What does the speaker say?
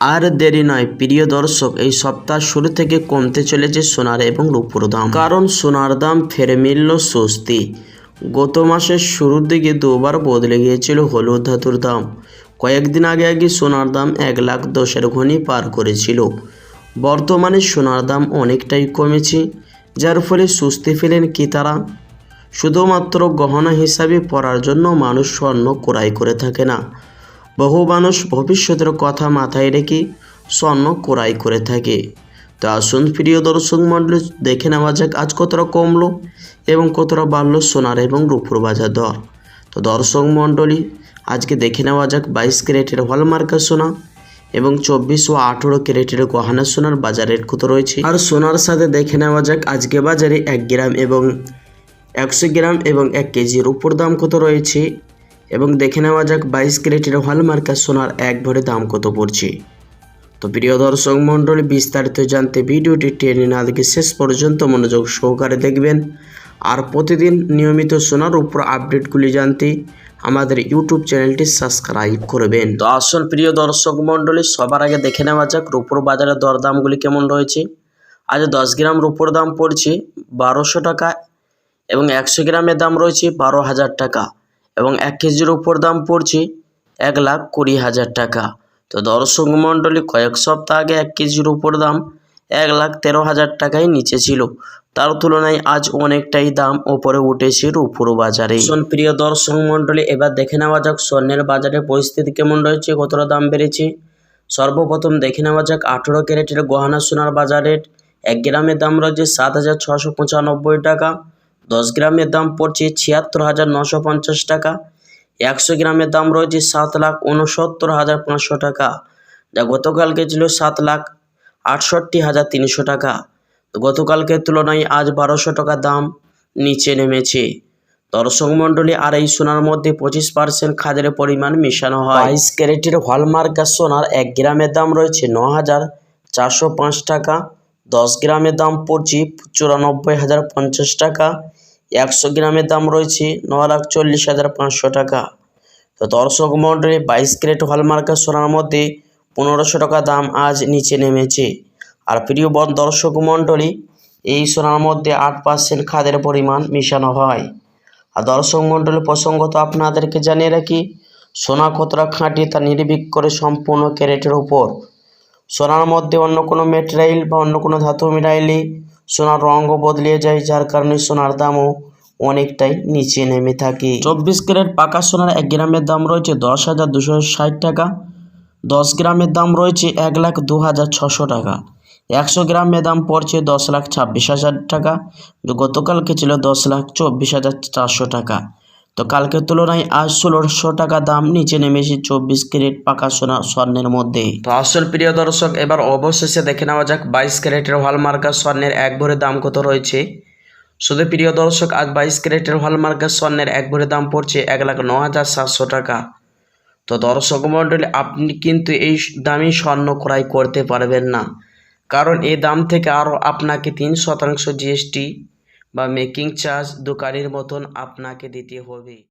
আর দেরি নয়, প্রিয় দর্শক, এই সপ্তাহ শুরু থেকে কমতে চলেছে সোনার এবং রূপোর দাম। কারণ সোনার দাম ফের মিলল স্বস্তি। গত মাসের শুরুর দিকে দুবার বদলে গিয়েছিল হলুদ ধাতুর দাম। কয়েকদিন আগে আগে সোনার দাম এক লাখ দশের ঘনি পার করেছিল। বর্তমানে সোনার দাম অনেকটাই কমেছে, যার ফলে স্বস্তি কি তারা? শুধুমাত্র গহনা হিসাবে পরার জন্য মানুষ স্বর্ণ ক্রয় করে থাকে না। বহু মানুষ ভবিষ্যতের কথা মাথায় রেখে স্বর্ণ ক্রয় করে থাকে। তো আসুন প্রিয় দর্শক মণ্ডলী, দেখে নেওয়া যাক আজ কতটা কমলো এবং কতটা বাড়লো সোনার এবং রূপুর বাজার দর। তো দর্শক মণ্ডলী, আজকে দেখে নেওয়া যাক বাইশ ক্যারেটের হলমার্কের সোনা এবং চব্বিশ ও আঠেরো ক্যারেটের গহনা সোনার বাজার রেট কত রয়েছে। আর সোনার সাথে দেখে নেওয়া যাক আজকে বাজারে এক গ্রাম এবং একশো গ্রাম এবং এক কেজির উপর দাম কত রয়েছে। এবং দেখে নেওয়া যাক বাইশ ক্যারেটের হলমার্কের সোনার এক ভরে দাম কত পড়ছে। তো প্রিয় দর্শক মণ্ডলী, বিস্তারিত জানতে ভিডিওটি টেনে না দেখে শেষ পর্যন্ত মনোযোগ সহকারে দেখবেন। আর প্রতিদিন নিয়মিত সোনার উপর আপডেটগুলি জানতে আমাদের ইউটিউব চ্যানেলটি সাবস্ক্রাইব করবেন। তো আসল প্রিয় দর্শক মণ্ডলী, সবার আগে দেখে নেওয়া যাক রূপোর বাজারে দরদামগুলি কেমন রয়েছে। আজ দশ গ্রাম রূপোর দাম পড়ছে বারোশো টাকা এবং একশো গ্রামের দাম রয়েছে বারো হাজার টাকা। এবং এক কেজির উপর দাম পড়ছে এক লাখ কুড়ি হাজার টাকা। তো দর্শক মণ্ডলী, কয়েক সপ্তাহ আগে এক কেজির উপর দাম এক লাখ তেরো হাজার টাকায় নিচে ছিল। তার তুলনায় আজ অনেকটাই দাম ওপরে উঠেছে রূপুর বাজারে। প্রিয় দর্শক মণ্ডলী, এবার দেখে নেওয়া যাক স্বর্ণের বাজারে পরিস্থিতি কেমন রয়েছে, কতটা দাম বেড়েছে। সর্বপ্রথম দেখে নেওয়া যাক আঠেরো ক্যারেটের গহনা সোনার বাজারের। এক গ্রামের দাম রয়েছে সাত হাজার ছশো পঁচানব্বই টাকা। দশ গ্রামের দাম পড়ছে ছিয়াত্তর হাজার নশো পঞ্চাশ টাকা। একশো গ্রামের দাম রয়েছে সাত লাখ উনসত্তর হাজার পাঁচশো টাকা। যা গতকালকে ছিল সাত লাখ আটষট্টি হাজার তিনশো টাকা। গতকালকের তুলনায় আজ বারোশো টাকা দাম নিচে নেমেছে। দর্শক মণ্ডলী, আর এই সোনার মধ্যে পঁচিশ পার্সেন্ট খাদের পরিমাণ মেশানো হয়। বাইশ ক্যারেটের হলমার্কের সোনার এক গ্রামের দাম রয়েছে ন হাজার চারশো পাঁচ টাকা। দশ গ্রামের দাম পড়ছে চুরানব্বই হাজার পঞ্চাশ টাকা। একশো গ্রামের দাম রয়েছে ন লাখ চল্লিশ হাজার পাঁচশো টাকা। তো দর্শক মণ্ডলী, বাইশ ক্যারেট হলমার্কের সোনার মধ্যে পনেরোশো টাকা দাম আজ নিচে নেমেছে। আর প্রিয় বন দর্শক মণ্ডলী, এই সোনার মধ্যে আট পার্সেন্ট খাদের পরিমাণ মেশানো হয়। আর দর্শক মণ্ডলী, প্রসঙ্গত আপনাদেরকে জানিয়ে রাখি, সোনা কতটা খাঁটি তা নির্ভীক করে সম্পূর্ণ ক্যারেটের উপর। সোনার মধ্যে অন্য কোনো মেটেরিয়াল বা অন্য কোনো ধাতু মিলাইলে সোনার রঙও বদলে যায়, যার কারণে সোনার দামও অনেকটাই নিচে নেমে থাকে। চব্বিশ ক্যারেট পাকা সোনার এক গ্রামের দাম রয়েছে দশ হাজার দুশো ষাট টাকা। দশ গ্রামের দাম রয়েছে এক লাখ দু হাজার ছশো টাকা। একশো গ্রামের দাম পড়ছে দশ লাখ ছাব্বিশ হাজার টাকা। গতকালকে ছিল দশ লাখ চব্বিশ হাজার চারশো টাকা। তো কালকের তুলনায় আজ ষোলোশো টাকা দাম, নিচে নেমেছে চব্বিশ ক্যারেট পাকা সোনা স্বর্ণের মধ্যে। তো আসল প্রিয় দর্শক, এবার অবশেষে দেখে নেওয়া যাক বাইশ ক্যারেটের হলমার্কার স্বর্ণের এক ভরে দাম কত রয়েছে। শুধু প্রিয় দর্শক, আজ বাইশ ক্যারেটের হলমার্কার স্বর্ণের এক ভরে দাম পড়ছে এক লাখ ন হাজার সাতশো টাকা। তো দর্শক মণ্ডলী, আপনি কিন্তু এই দামি স্বর্ণ ক্রয় করতে পারবেন না। কারণ এই দাম থেকে আরও আপনাকে তিন শতাংশ জিএসটি বা মেকিং চার্জ দোকানের মতন আপনাকে দিতে হবে।